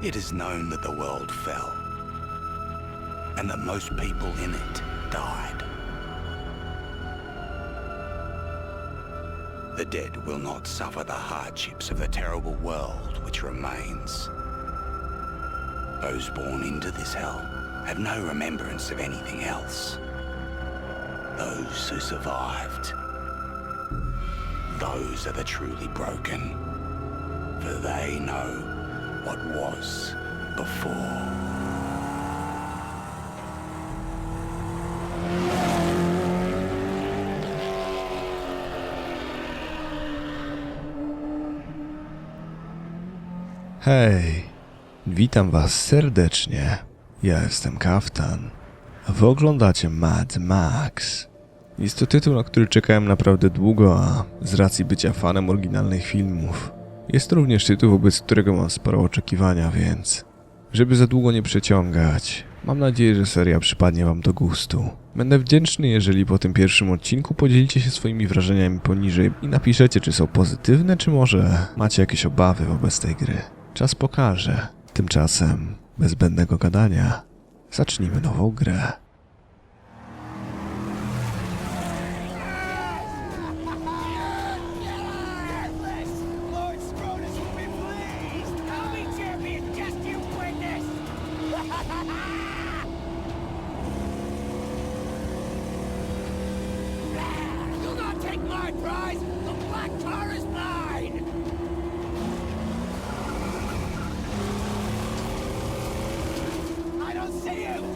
It is known that the world fell, and that most people in it died. The dead will not suffer the hardships of the terrible world which remains. Those born into this hell have no remembrance of anything else. Those who survived, those are the truly broken, for they know what was before. Hej, witam was serdecznie. Ja jestem Kaftan, a wy oglądacie Mad Max. Jest to tytuł, na który czekałem naprawdę długo, a z racji bycia fanem oryginalnych filmów, jest również tytuł, wobec którego mam sporo oczekiwania, więc żeby za długo nie przeciągać, mam nadzieję, że seria przypadnie wam do gustu. Będę wdzięczny, jeżeli po tym pierwszym odcinku podzielicie się swoimi wrażeniami poniżej i napiszecie, czy są pozytywne, czy może macie jakieś obawy wobec tej gry. Czas pokaże. Tymczasem, bez zbędnego gadania, zacznijmy nową grę.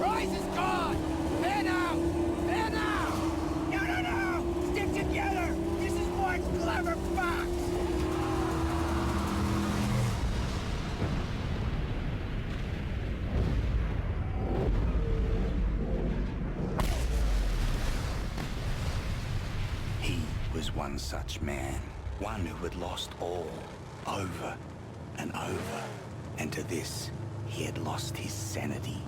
Prize is gone! There now! There now! No, no, no! Stick together! This is one clever fox! He was one such man, one who had lost all, over and over. And to this, he had lost his sanity.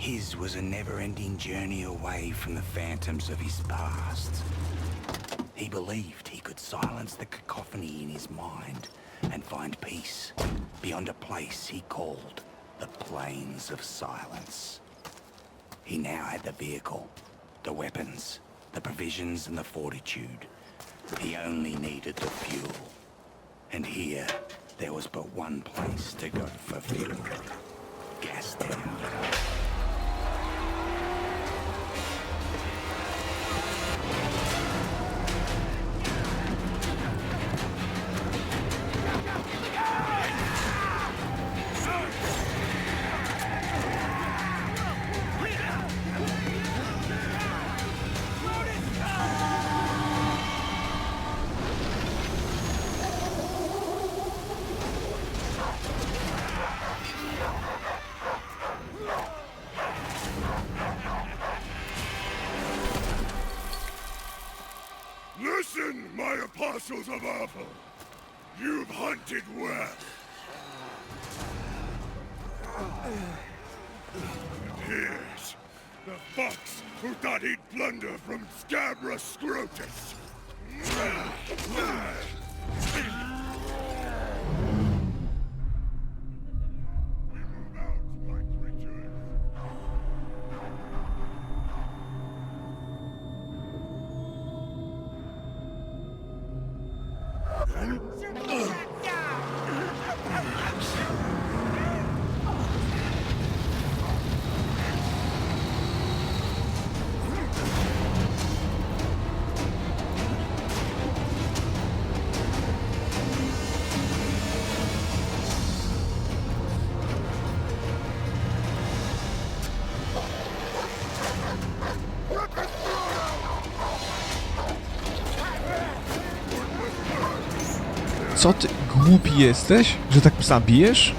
His was a never-ending journey away from the phantoms of his past. He believed he could silence the cacophony in his mind and find peace beyond a place he called the Plains of Silence. He now had the vehicle, the weapons, the provisions, and the fortitude. He only needed the fuel. And here, there was but one place to go for fuel. Cast him. Who thought he'd plunder from Scabra Scrotus. Jesteś, że tak psa bijesz?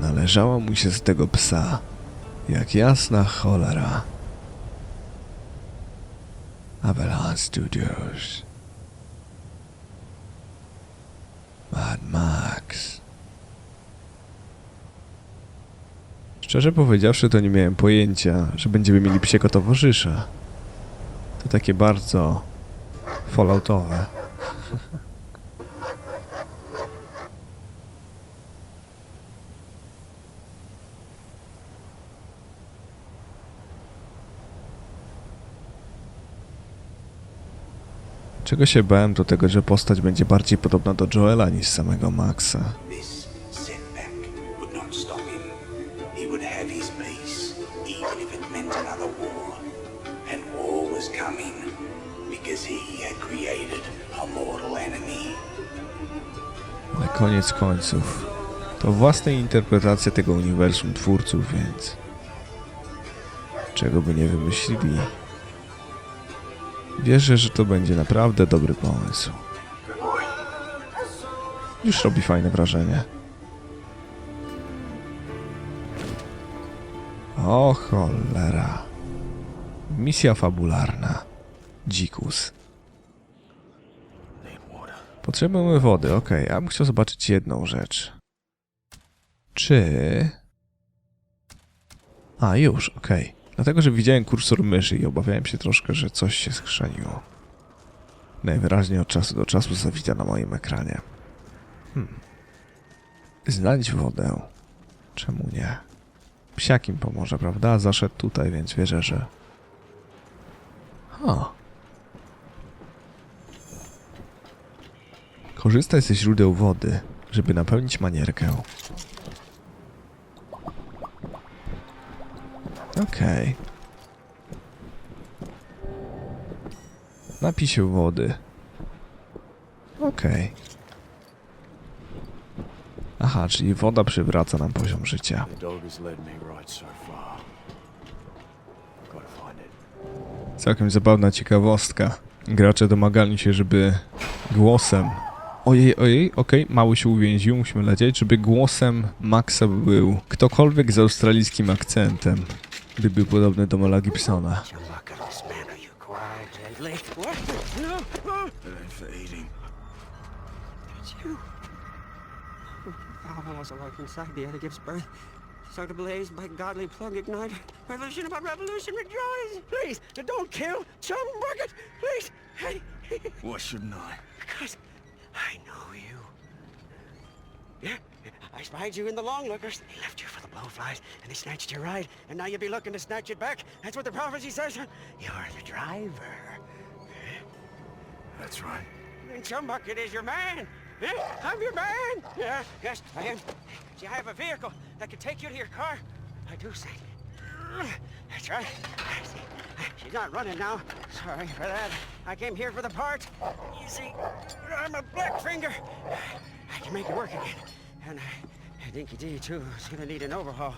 Należało mu się z tego psa, jak jasna cholera. Avalon Studios. Mad Max. Szczerze powiedziawszy, to nie miałem pojęcia, że będziemy mieli psiego towarzysza. To takie bardzo falloutowe. Czego się bałem, to tego, że postać będzie bardziej podobna do Joela niż samego Maxa. Ale koniec końców, to własna interpretacja tego uniwersum twórców, więc czego by nie wymyślili, wierzę, że to będzie naprawdę dobry pomysł. Już robi fajne wrażenie. O cholera. Misja fabularna. Dzikus. Potrzebujemy wody, okej. Ja bym chciał zobaczyć jedną rzecz. Czy... A, już, okej. Dlatego, że widziałem kursor myszy i obawiałem się troszkę, że coś się skrzeniło. Najwyraźniej od czasu do czasu zawita na moim ekranie. Hmm. Znajdź wodę. Czemu nie? Psiakim pomoże, prawda? Zaszedł tutaj, więc wierzę, że... Ha. Korzystaj ze źródeł wody, żeby napełnić manierkę. Okej. Napij się wody. Okej. Aha, czyli woda przywraca nam poziom życia. Całkiem zabawna ciekawostka. Gracze domagali się, żeby głosem. Ojej, ojej, okej, mały się uwięził, musimy lecieć, żeby głosem Maxa był ktokolwiek z australijskim akcentem. By był podobny do Mela Gibsona. You look at this man, are you quietly? What? No, no. It ain't for eating. It's you. Valhalla was alive inside the Edda gives birth. Start ablaze by godly plug ignite. Revolution about revolution, rejoice! Please, don't kill Chum Bucket! Please! Hey, Why shouldn't I? because I know you. Yeah, I spied you in the long lookers. They left you for the blowflies, and they snatched your ride, and now you'll be looking to snatch it back. That's what the prophecy says. You're the driver. That's right. And Chumbucket is your man. Yeah, I'm your man. Yeah, yes, I am. See, I have a vehicle that can take you to your car. I do say. That's right. See, she's not running now. Sorry for that. I came here for the parts. You see, I'm a black finger. I can make it work again. And uh, Dinky D, too, is gonna need an overhaul.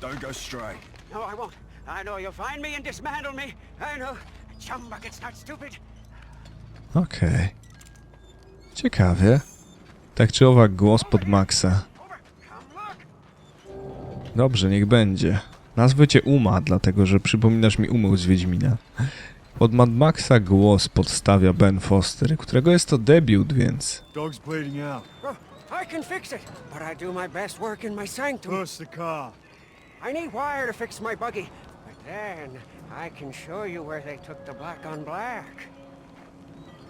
Don't go stray. No, I won't. I know you'll find me and dismantle me. I know. Chumbucket's not stupid. Okej. Ciekawie. Tak czy owak głos pod Maxa. Dobrze, niech będzie. Nazwę cię Uma, dlatego że przypominasz mi Umę z Wiedźmina. Pod Mad Maxa głos podstawia Ben Foster, którego jest to debiut, więc... Dog's bleeding out. I can fix it, but I do my best work in my sanctum. The car. I need wire to fix my buggy, but then I can show you where they took the black on black.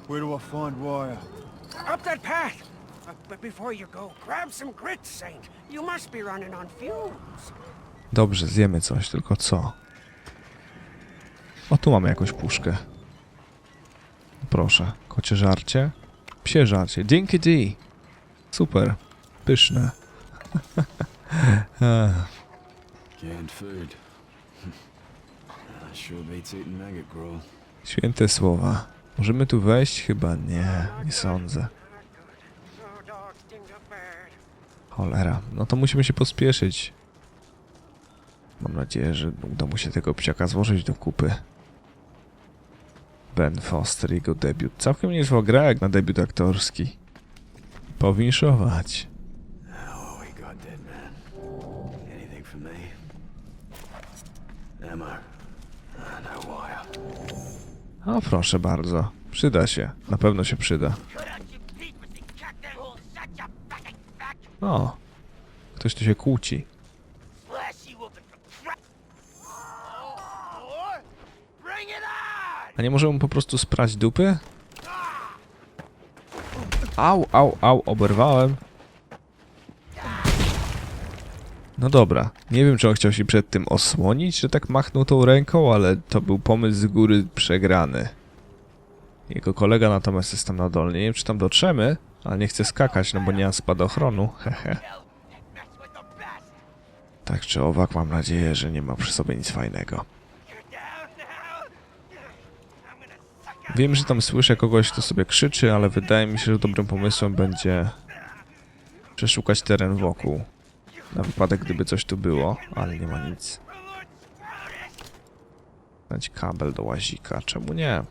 Where do I find wire? Up that path. Uh, but before you go, grab some grit, Saint. You must be running on fumes. Dobrze, zjemy coś, tylko co? O, tu mamy jakąś puszkę. Proszę, kocie żarcie? Psie żarcie. Dzięki D. Super. Pyszne. Canned food. Święte słowa. Możemy tu wejść? Chyba nie, nie sądzę. Cholera, no to musimy się pospieszyć. Mam nadzieję, że uda mu się tego psiaka złożyć do kupy. Ben Foster, jego debiut. Całkiem niezła gra jak na debiut aktorski. Powinszować. Oh. O, proszę bardzo. Przyda się. Na pewno się przyda. O. Ktoś tu się kłóci. A nie możemy po prostu sprać dupy? Au, au, au, oberwałem. No dobra, nie wiem czy on chciał się przed tym osłonić, że tak machnął tą ręką, ale to był pomysł z góry przegrany. Jego kolega natomiast jest tam na dole. Nie wiem czy tam dotrzemy, ale nie chce skakać, no bo nie ma spadochronu, hehe. Tak czy owak, mam nadzieję, że nie ma przy sobie nic fajnego. Wiem, że tam słyszę kogoś, kto sobie krzyczy, ale wydaje mi się, że dobrym pomysłem będzie przeszukać teren wokół. Na wypadek, gdyby coś tu było, ale nie ma nic. Dać kabel do łazika, czemu nie?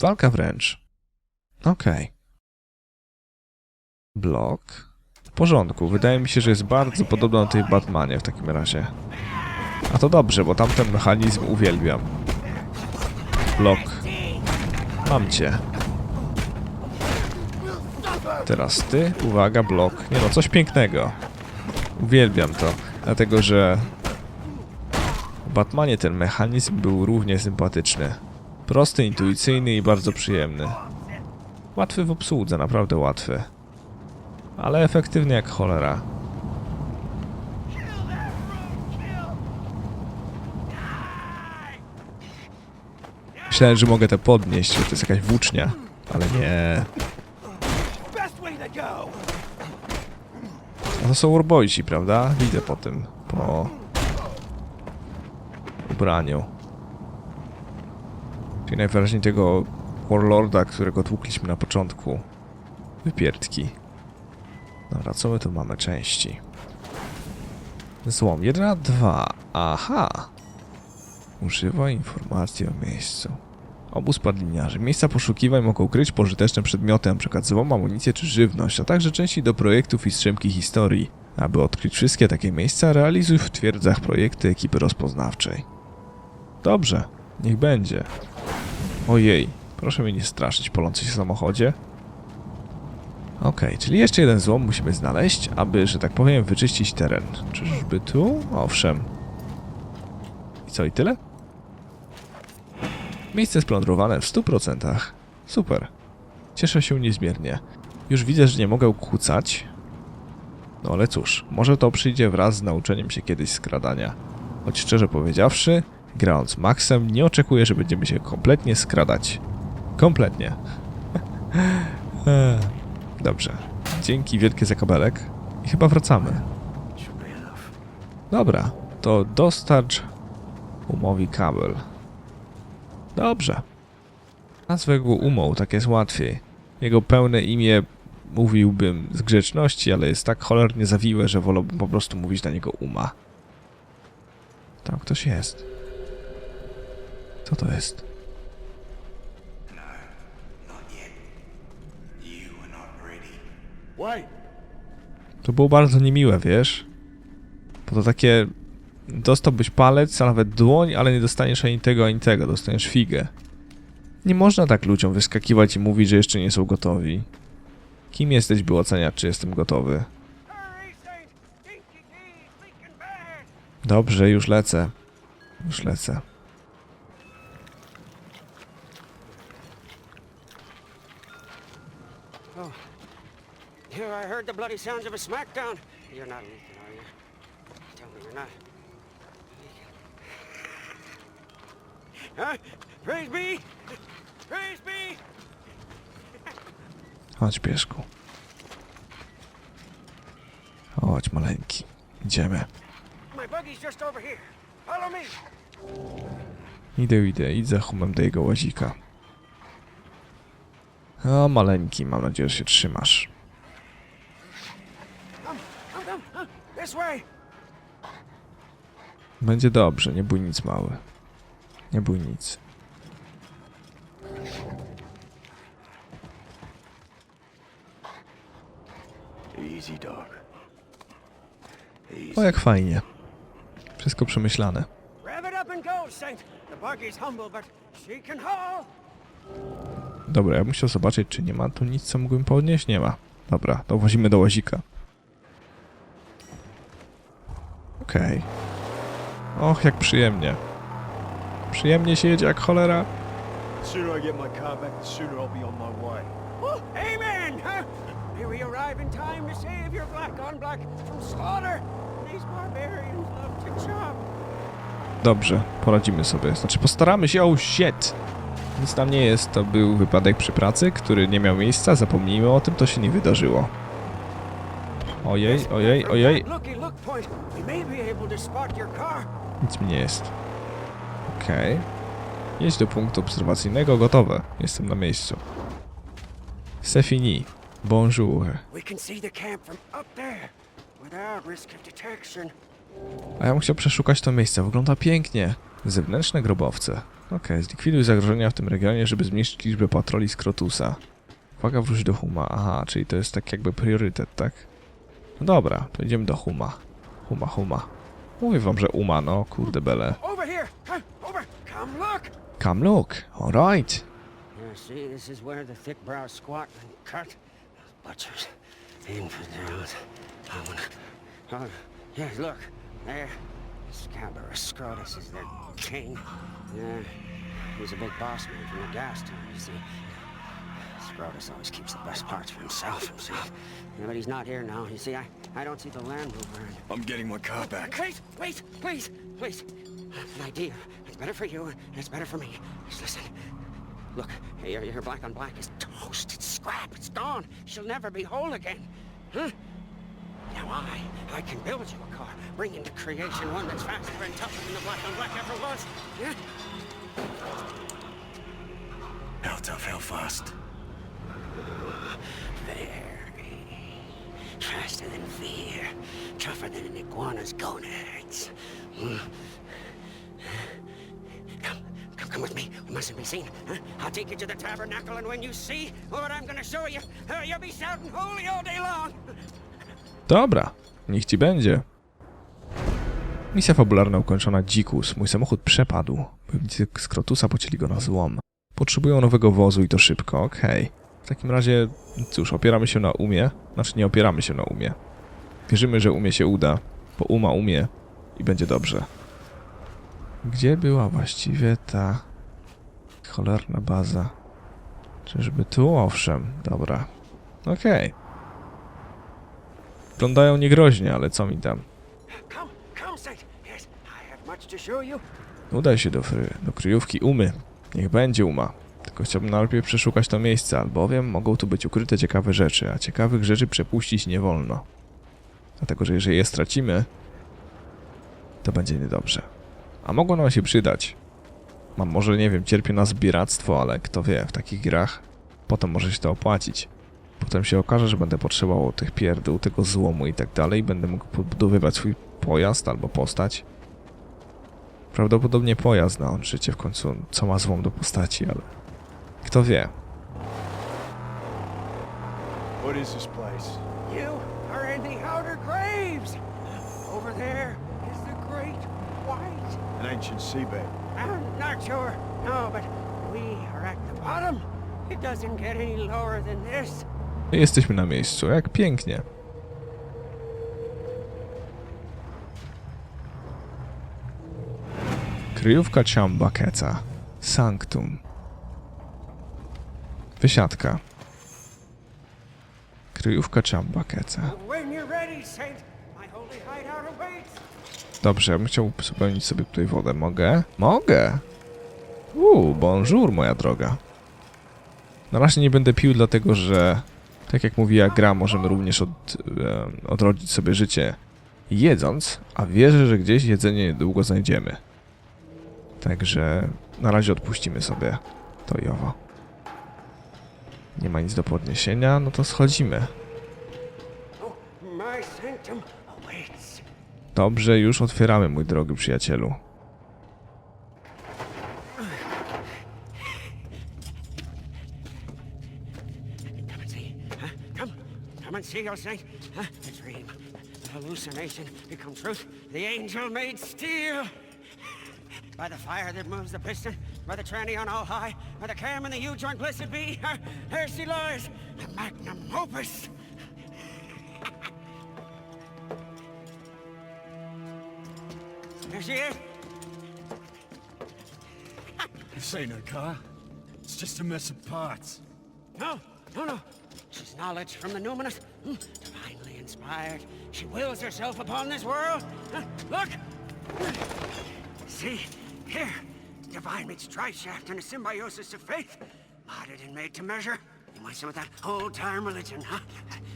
Walka wręcz. Okej. Blok. W porządku. Wydaje mi się, że jest bardzo podobna do tej Batmanie w takim razie. A to dobrze, bo tamten mechanizm uwielbiam. Blok. Mam cię. Teraz ty. Uwaga, blok. Nie no, coś pięknego. Uwielbiam to. Dlatego, że w Batmanie ten mechanizm był równie sympatyczny. Prosty, intuicyjny i bardzo przyjemny. Łatwy w obsłudze, naprawdę łatwy. Ale efektywny jak cholera. Myślałem, że mogę te podnieść, że to jest jakaś włócznia. Ale nie. A to są Warboyci, prawda? Widzę po tym. Po ubraniu. Czyli najwyraźniej tego Warlorda, którego tłukliśmy na początku. Wypierdki. Dobra, co my tu mamy? Części. Złom 1 a 2. Aha. Używa informacji o miejscu. Obóz padliniarzy. Miejsca poszukiwań mogą kryć pożyteczne przedmioty, np. złom, amunicję czy żywność, a także części do projektów i strzemki historii. Aby odkryć wszystkie takie miejsca, realizuj w twierdzach projekty ekipy rozpoznawczej. Dobrze, niech będzie. Ojej, proszę mnie nie straszyć polący się w samochodzie. Okej, czyli jeszcze jeden złom musimy znaleźć, aby, że tak powiem, wyczyścić teren. Czyżby tu? Owszem. I co, i tyle? Miejsce splądrowane w 100%. Super. Cieszę się niezmiernie. Już widzę, że nie mogę kłócać. No ale cóż, może to przyjdzie wraz z nauczeniem się kiedyś skradania. Choć szczerze powiedziawszy, grając Maxem, nie oczekuję, że będziemy się kompletnie skradać. Kompletnie. Eee, Dobrze. Dzięki wielkie za kabelek. I chyba wracamy. Dobra, to dostarcz umowi kabel. Dobrze. Nazwę go umą, tak jest łatwiej. Jego pełne imię mówiłbym z grzeczności, ale jest tak cholernie zawiłe, że wolałbym po prostu mówić na niego uma. Tam ktoś jest. Co to jest? To było bardzo niemiłe, wiesz? Bo to takie... Dostałbyś palec, a nawet dłoń, ale nie dostaniesz ani tego, ani tego. Dostaniesz figę. Nie można tak ludziom wyskakiwać i mówić, że jeszcze nie są gotowi. Kim jesteś, by oceniać, czy jestem gotowy? Dobrze, już lecę. Już lecę. Here I heard the bloody sounds of a smackdown. You're not leaking, are you? Tell me you're not. leaking. Huh? Praise be! Praise be! Chodź, piesku. Chodź, maleńki. Idziemy. Idę, idę. Idź za humem do jego łazika. O, maleńki. Mam nadzieję, że się trzymasz. Będzie dobrze. Nie bój nic, mały. Nie bój nic. Easy, dog. O, jak fajnie. Wszystko przemyślane. Dobra, ja bym chciał zobaczyć, czy nie ma tu nic, co mógłbym podnieść. Nie ma. Dobra, to wozimy do łazika. Okej. Och, jak przyjemnie. Przyjemnie się jedzie jak cholera. The sooner I get my car back, the sooner I'll be on my way. Woo, Amen! Huh? May we arrive in time to save your black on black from slaughter. These barbarians love to chop. Dobrze, poradzimy sobie. Znaczy, postaramy się. Oh shit! Nic tam nie jest. To był wypadek przy pracy, który nie miał miejsca. Zapomnijmy o tym, to się nie wydarzyło. Ojej, ojej, ojej. Looky, look point. We may be able to spot your car. Nic mi nie jest. Okej. Jedź do punktu obserwacyjnego, gotowe. Jestem na miejscu. C'est fini. Bonjour. A ja chciał przeszukać to miejsce. Wygląda pięknie. Zewnętrzne grobowce. Okej, zlikwiduj zagrożenia w tym regionie, żeby zmniejszyć liczbę patroli Skrotusa. Uwaga, wróć do Huma. Aha, czyli to jest tak jakby priorytet, tak? No dobra, to idziemy do Huma. Huma, Huma. Mówię wam, że Uma, no kurde bele. Over here! Come, look! Come look, alright. Yeah, see, this is where the thick brow squat and cut. Butchers, infidels. I wanna... Oh, yeah, look, there. Scabarus Scrotus is their king. Yeah, he's a big boss man from the gas town, you see. Scrotus always keeps the best parts for himself, himself. Yeah, but he's not here now. You see, I, I don't see the Land Rover. I'm getting my car back. Wait, wait, please, please. An idea. It's better for you, and it's better for me. Just listen. Look, your, your black on black is toast. It's scrap. It's gone. She'll never be whole again. Huh? Now I, I can build you a car, bring into creation one that's faster and tougher than the black on black ever was. Yeah? How tough, how fast? Very. Faster than fear. Tougher than an iguana's gonads. Come, come, come with me. We mustn't be seen. Huh? I'll take you to the tabernacle, and when you see what I'm gonna show you, uh, you'll be shouting holy all day long. Dobra, niech ci będzie. Misja fabularna ukończona. Dzikus. Mój samochód przepadł. Wojownicy Skrotusa pocięli go na złom. Potrzebują nowego wozu i to szybko, okej. W takim razie, cóż, opieramy się na umie. Znaczy nie opieramy się na umie. Wierzymy, że umie się uda, bo uma umie i będzie dobrze. Gdzie była właściwie ta cholerna baza? Czyżby tu? Owszem, dobra. Okej. Wyglądają niegroźnie, ale co mi tam? Udaj się do, fry, do kryjówki Umy. Niech będzie Uma. Tylko chciałbym najpierw przeszukać to miejsce, albowiem mogą tu być ukryte ciekawe rzeczy, a ciekawych rzeczy przepuścić nie wolno. Dlatego, że jeżeli je stracimy, to będzie niedobrze. A mogą nam się przydać. Mam może, nie wiem, cierpię na zbieractwo, ale kto wie, w takich grach potem może się to opłacić. Potem się okaże, że będę potrzebował tych pierdół, tego złomu i tak dalej, będę mógł podbudowywać swój pojazd albo postać. Prawdopodobnie pojazd na on życie w końcu, co ma złom do postaci, ale kto wie. What is this place? You are in the outer graves. Over there is the Great White. An ancient seabed. I'm not sure. No, but we are at the bottom. It doesn't get any lower than this. Jesteśmy na miejscu, jak pięknie. Kryjówka Ciamba Keca. Sanctum. Wysiadka. Kryjówka Ciamba Keca. When you're ready, Saint, my holy hideout awaits. Dobrze, ja bym chciał uzupełnić sobie tutaj wodę. Mogę? Mogę! Uuu, bonjour, moja droga. Na razie nie będę pił, dlatego że, tak jak mówiła gra, możemy również od, e, odrodzić sobie życie jedząc, a wierzę, że gdzieś jedzenie niedługo znajdziemy. Także na razie odpuścimy sobie to i owo. Nie ma nic do podniesienia, no to schodzimy. Dobrze, już otwieramy, mój drogi przyjacielu. Hallucination become truth. The. By the fire that moves the piston, by the tranny on all high, by the cam and the U-joint blessed be, there she lies, the magnum opus. There she is. This ain't her car. It's just a mess of parts. No, no, no. She's knowledge from the numinous, mm, divinely inspired. She wills herself upon this world. Look! See, here, divine meets tri-shaft and a symbiosis of faith. Modded and made to measure. You want some of that old-time religion, huh?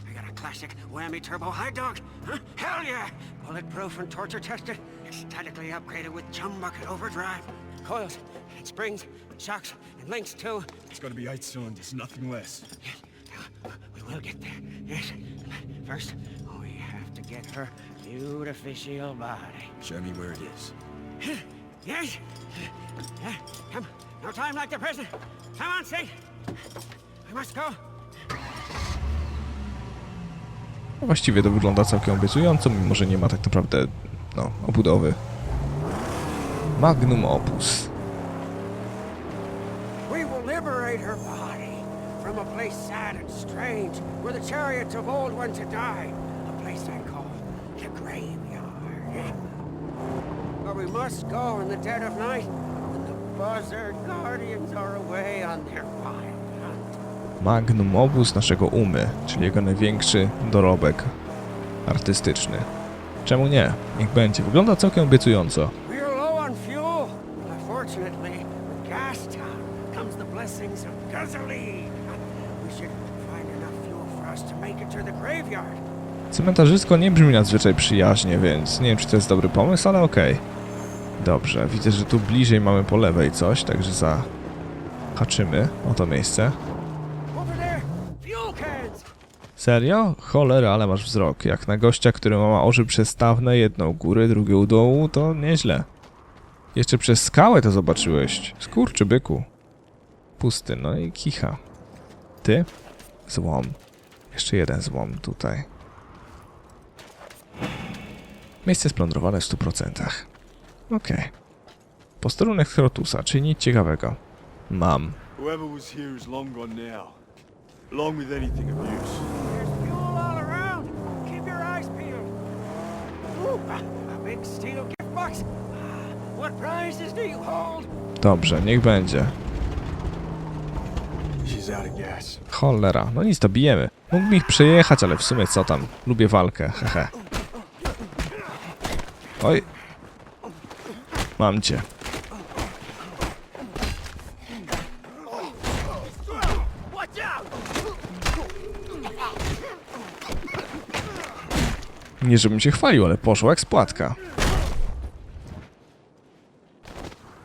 I got a classic whammy turbo high dog. Huh? Hell yeah! Bulletproof and torture tested. Ecstatically upgraded with chum bucket overdrive. Coils and springs, shocks and links too. It's gonna be eight cylinders, nothing less. Yes, We will get there. Yes. First, we have to get her beautificial body. Show me where it is. Yes. Yeah. Come. No time like the present. Come on. We must go. Właściwie to wygląda całkiem obiecująco, mimo że nie ma tak naprawdę, no, obudowy. Magnum Opus. We will liberate her body from a place sad and strange, where the chariots of old went to die. We must go in the dead of night, when the buzzard guardians are away on their wild hunt. Magnum Opus naszego umy, czyli jego największy dorobek artystyczny. Czemu nie? Niech będzie. Wygląda całkiem obiecująco. We're low on fuel. Unfortunately, with Gastown comes the blessings of gasoline. We should find enough fuel for us to make it to the graveyard. Cementarzysko nie brzmi nadzwyczaj przyjaźnie, więc nie wiem, czy to jest dobry pomysł, ale okej. Dobrze, widzę, że tu bliżej mamy po lewej coś, także zahaczymy o to miejsce. Serio? Cholera, ale masz wzrok. Jak na gościa, który ma oczy przestawne, jedno u góry, drugie u dołu, to nieźle. Jeszcze przez skałę to zobaczyłeś. Skurczy byku. Pusty, no i kicha. Ty? Złom. Jeszcze jeden złom tutaj. Miejsce splądrowane w 100%. Okej. Posterunek Krotusa, czyli nic ciekawego. Mam. Whoever was here is long gone now. Along with anything of use. There's fuel all around. Keep your eyes peeled. Ooh, a, a big steel gift box. What prizes do you hold? Dobrze, niech będzie. Cholera, no nic, to bijemy. Mógłbym ich przejechać, ale w sumie co tam? Lubię walkę, hehe. Oj. Mam cię. Nie żebym się chwalił, ale poszło jak spłatka.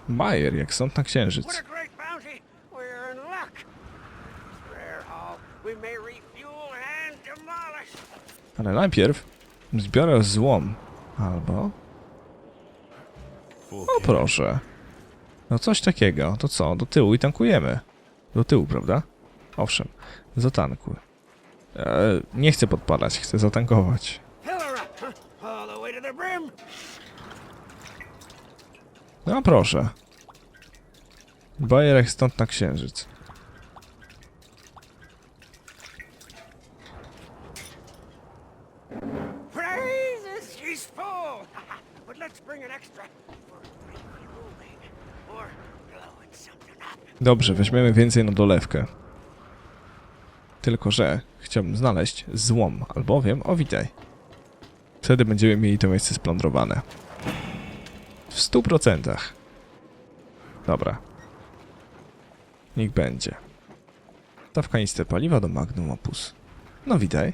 Bajer, jak sąd na księżyc. Ale najpierw zbiorę złom. Albo... O proszę. No coś takiego. To co? Do tyłu i tankujemy. Do tyłu, prawda? Owszem. Zatankuj. E, nie chcę podpalać, chcę zatankować. No proszę. Bajerek stąd na księżyc. Let's bring an extra Dobrze, weźmiemy więcej na dolewkę. Tylko, że chciałbym znaleźć złom, albowiem, o witaj. Wtedy będziemy mieli to miejsce splądrowane. W stu procentach. Dobra. Niech będzie. Ta w paliwa do Magnum Opus. No witaj.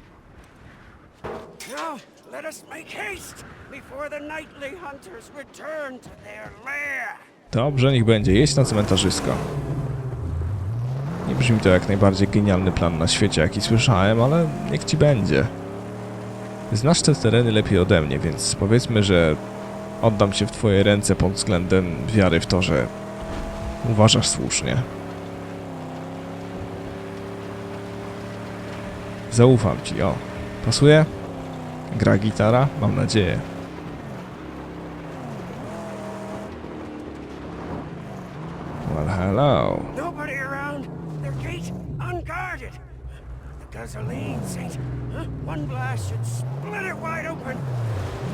Now, let us make haste before the nightly hunters return to their lair. Dobrze, niech będzie. Jedź na cmentarzysko. Brzmi to jak najbardziej genialny plan na świecie, jaki słyszałem, ale niech ci będzie. Znasz te tereny lepiej ode mnie, więc powiedzmy, że oddam się w twoje ręce pod względem wiary w to, że uważasz słusznie. Zaufam ci, o. Pasuje? Gra gitara? Mam nadzieję. Well, hello. Nobody around. Their gate unguarded. The gasoline, Saint. Huh? One blast should split it wide open.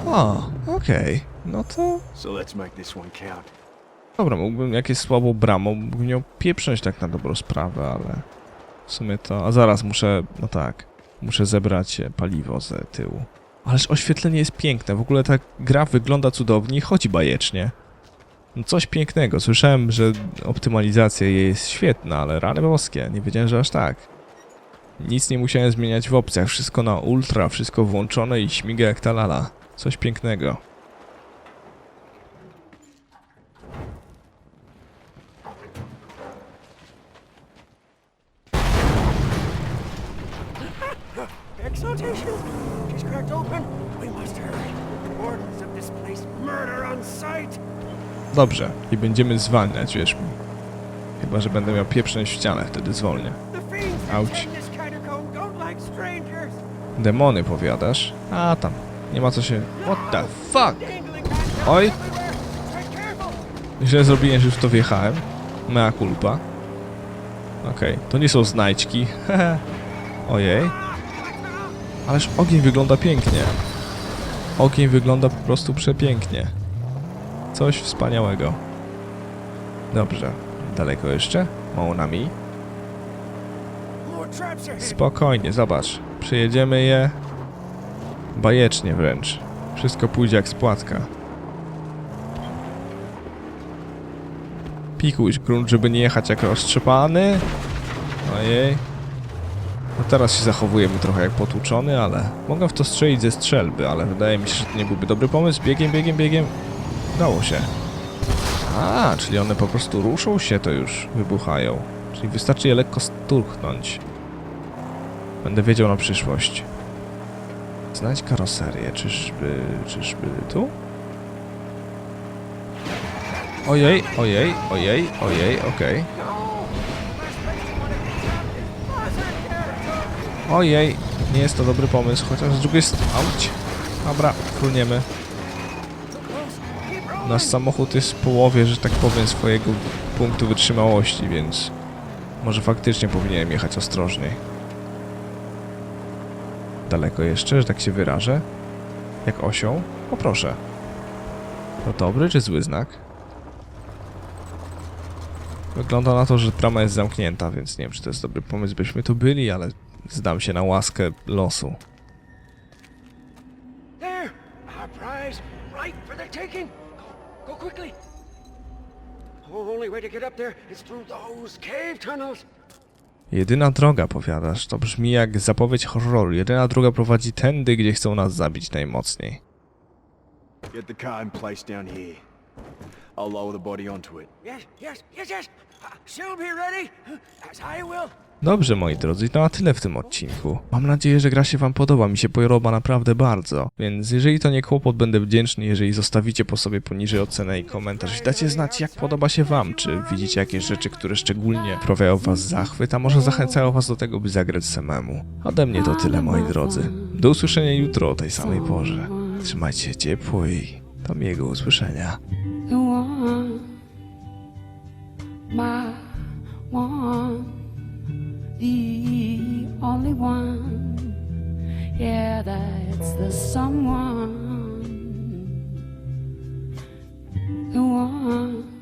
O, okej. No to... So let's make this one count. Dobra, mógłbym, jak jest słabą bramą, mógłbym ją pieprząć tak na dobrą sprawę, ale... W sumie to... A zaraz muszę... No tak. Muszę zebrać e, paliwo z tyłu. Ależ oświetlenie jest piękne. W ogóle ta gra wygląda cudownie i chodzi bajecznie. No coś pięknego. Słyszałem, że optymalizacja jej jest świetna, ale rany boskie. Nie wiedziałem, że aż tak. Nic nie musiałem zmieniać w opcjach. Wszystko na ultra, wszystko włączone i śmiga jak ta lala. Coś pięknego. Exaltation! She's cracked open. We must hurry. The wardens of this place murder on sight. Dobrze, i będziemy zwalniać, wierz mi. Chyba, że będę miał pieprząć w ścianę, wtedy zwolnię. The fiends that Ouch. tend this catacomb don't like strangers. Demony powiadasz? A tam, nie ma co się... What the fuck? Oj, źle zrobiłem, że już to wjechałem. Mea culpa. Okej, to nie są znajdźki. Ojej. Ależ ogień wygląda pięknie. Ogień wygląda po prostu przepięknie. Coś wspaniałego. Dobrze. Daleko jeszcze? Mało nami? Spokojnie, zobacz. Przejedziemy je bajecznie wręcz. Wszystko pójdzie jak spłatka. Pikuś grunt, żeby nie jechać jak roztrzepany. Ojej. No teraz się zachowujemy trochę jak potłuczony, ale mogę w to strzelić ze strzelby, ale wydaje mi się, że to nie byłby dobry pomysł. Biegiem, biegiem, biegiem. Dało się. A, czyli one po prostu ruszą się, to już wybuchają. Czyli wystarczy je lekko sturchnąć. Będę wiedział na przyszłość. Znajdź karoserię, czyżby, czyżby tu? Ojej, ojej, ojej, ojej, okej. Ojej, nie jest to dobry pomysł, chociaż z drugiej strony... Auć. Dobra, fruniemy. Nasz samochód jest w połowie, że tak powiem, swojego punktu wytrzymałości, więc... Może faktycznie powinienem jechać ostrożniej. Daleko jeszcze, że tak się wyrażę? Jak osią? Poproszę. To dobry czy zły znak? Wygląda na to, że brama jest zamknięta, więc nie wiem, czy to jest dobry pomysł, byśmy tu byli, ale zdam się na łaskę losu. Only. Jedyna droga, powiadasz, to brzmi jak zapowiedź horroru. Jedyna droga prowadzi tędy, gdzie chcą nas zabić najmocniej. Get the car in place down here. I'll lower the body onto it. Yes, yes, yes, yes. Uh, she'll be ready, as I will. Dobrze, moi drodzy, to na tyle w tym odcinku. Mam nadzieję, że gra się wam podoba, mi się podoba naprawdę bardzo. Więc jeżeli to nie kłopot, będę wdzięczny, jeżeli zostawicie po sobie poniżej ocenę i komentarz i dacie znać, jak podoba się wam, czy widzicie jakieś rzeczy, które szczególnie sprawiają was zachwyt, a może zachęcają was do tego, by zagrać samemu. Ode mnie to tyle, moi drodzy. Do usłyszenia jutro o tej samej porze. Trzymajcie się ciepło i do miłego usłyszenia. my one, the only one. Yeah, that's the someone, the one.